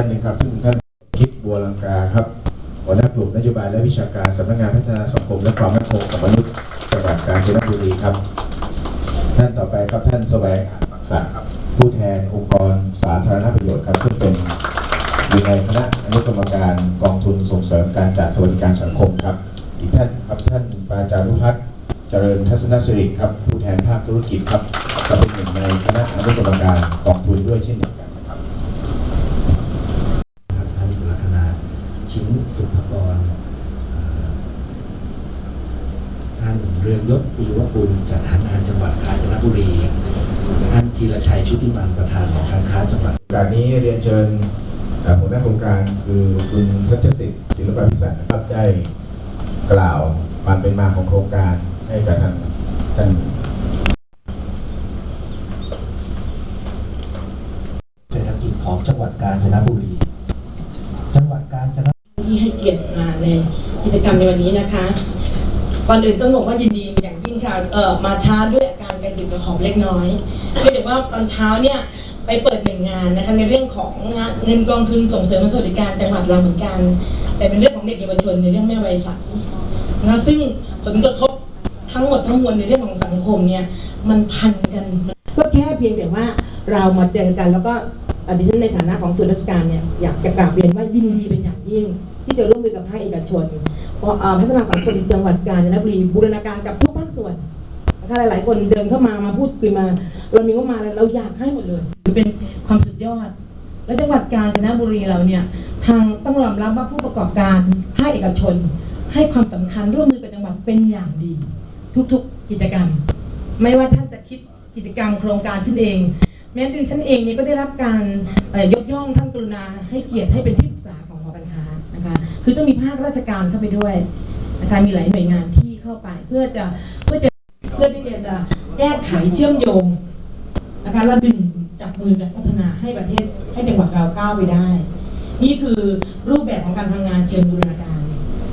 ท่านหนึ่งครับซึ่งท่านคิดบัวลังกาครับหัวหน้ากลุ่มนโยบายและวิชาการสำนักงานพัฒนาสังคมและความมั่นคงของมนุษย์จังหวัดกาญจนบุรีครับ ท่านต่อไปครับท่านสวงอาจปักษาครับผู้แทนองค์กรสาธารณประโยชน์ครับซึ่งเป็นอยู่ในคณะอนุกรรมการกองทุนส่งเสริมการจัดสวัสดิการสังคมครับ อีกท่านครับท่านปาจารุพัฒน์เจริญทัศนสิริครับ ผู้แทนภาคธุรกิจครับก็เป็นหนึ่งในคณะอนุกรรมการกองทุนด้วยเช่นเดียวกันนะครับ ครับท่านสุรัตนาชิ้นสุภกรเอ่อท่านเรืองยศปีวกุลจัดหางานจังหวัดกาญจนบุรีท่านธีรชัยชุติมันประธานของการค้าจังหวัดการนี้เรียนเชิญหัวหน้าโครงการคือคุณพัชสิทธิ์ศิลปพิสันนะครับได้กล่าวความเป็นมาของโครงการให้กับทางท่านเศรษฐกิจของจังหวัดกาญจนบุรี จังหวัดกาญจนที่ให้เกียรติมาในกิจกรรมในวันนี้นะคะ ก่อนอื่นต้องบอกว่ายินดีอย่างยิ่งค่ะเอ่อมาช้าด้วยอาการกระหืดกระหอบเล็กน้อยเนื่องจากว่าตอนเช้าเนี่ยไปเปิดหนึ่งงานนะคะในเรื่องของเงินกองทุนส่งเสริมสวัสดิการจังหวัดเราเหมือนกัน แต่เป็นเรื่องของเด็กเยาวชนในเรื่องแม่วัยสนะคะซึ่งผลกระทบทั้งหมดทั้งมวลในเรื่องของสังคมเนี่ยมันพันกันก็แค่เพียงแต่ว่าเรามาเจอกันแล้วก็อดิฉันในฐานะของส่วนราชการเนี่ยอยากจะกราบเรียนว่ายินดีเป็นอย่างยิ่ง ที่จะร่วมมือกับภาคเอกชน พราะเอ่อพัฒนาสังคมจังหวัดกาญจนบุรีบูรณาการกับทุกภาคส่วนนะคะหลาย ๆ คนเดินเข้ามามาพูดคุยมา เรามีงบมาแล้วเราอยากให้หมดเลยเป็นความสุดยอด แล้วจังหวัดกาญจนบุรีเราเนี่ยทางต้องยอมรับว่าผู้ประกอบการภาคเอกชน ให้ความสำคัญร่วมมือกับจังหวัดเป็นอย่างดี ทุก ๆ กิจกรรม ไม่ว่าท่านจะคิดกิจกรรมโครงการขึ้นเอง แม้ดิฉันเองนี่ก็ได้รับการเอ่อยกย่องท่านกรุณาให้เกียรติให้เป็นที่ปรึกษาของหอการค้านะคะคือต้องมีภาคราชการเข้าไปด้วยนะคะมีหลายหน่วยงานที่เข้าไปเพื่อจะเพื่อจะเพื่อที่จะแก้ไขเชื่อมโยงนะคะแล้วดึงจับมือกันพัฒนาให้ประเทศให้จังหวัดเราก้าวไปได้ นี่คือรูปแบบของการทำงานเชิงบูรณาการ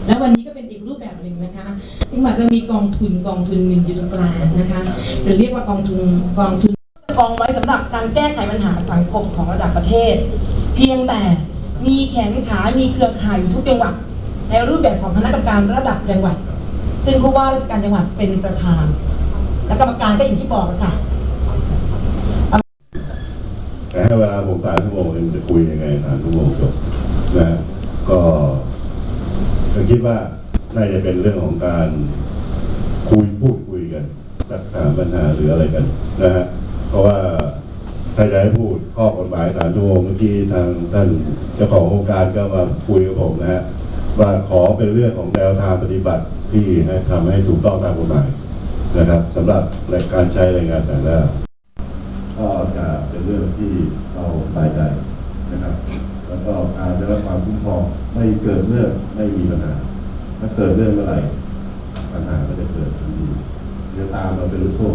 แล้ววันนี้ก็เป็นอีกรูปแบบหนึ่งนะคะจังหวัดเรามีกองทุนกองทุนหนึ่งอยู่ตรงกลางนะคะหรือเรียกว่ากองทุนกองทุน กองไว้สำหรับการแก้ไขปัญหาสังคมของระดับประเทศ เพียงแต่มีแขนขา มีเครือข่ายอยู่ทุกจังหวัด ในรูปแบบของคณะกรรมการระดับจังหวัด ซึ่งผู้ว่าราชการจังหวัดเป็นประธาน และกรรมการก็อย่างที่บอกค่ะแต่ให้เวลาผมสามชั่วโมงเองจะคุยยังไงสามชั่วโมงจบนะก็ก็คิดว่าน่าจะเป็นเรื่องของการคุยพูดคุยกันสักถามปัญหาหรืออะไรกันนะฮะ เพราะว่าถ้าจะให้พูดข้อกฎหมายสามชั่วงเมื่อกี้ทางท่านเจ้าของโครงการก็มาคุยกับผมนะฮะว่าขอเป็นเรื่องของแนวทางปฏิบัติที่ให้ทำให้ถูกต้องตามกฎหมายนะครับสำหรับการใช้แรงงานต่างด้าวก็จะเป็นเรื่องที่เราสบายใจนะครับ แล้วก็การได้รับความคุ้มครองไม่เกิดเรื่องไม่มีปัญหาถ้าเกิดเรื่องเมื่อไหร่ปัญหาก็จะเกิดทันทีเดี๋ยวตามเราเป็นลูกโซ่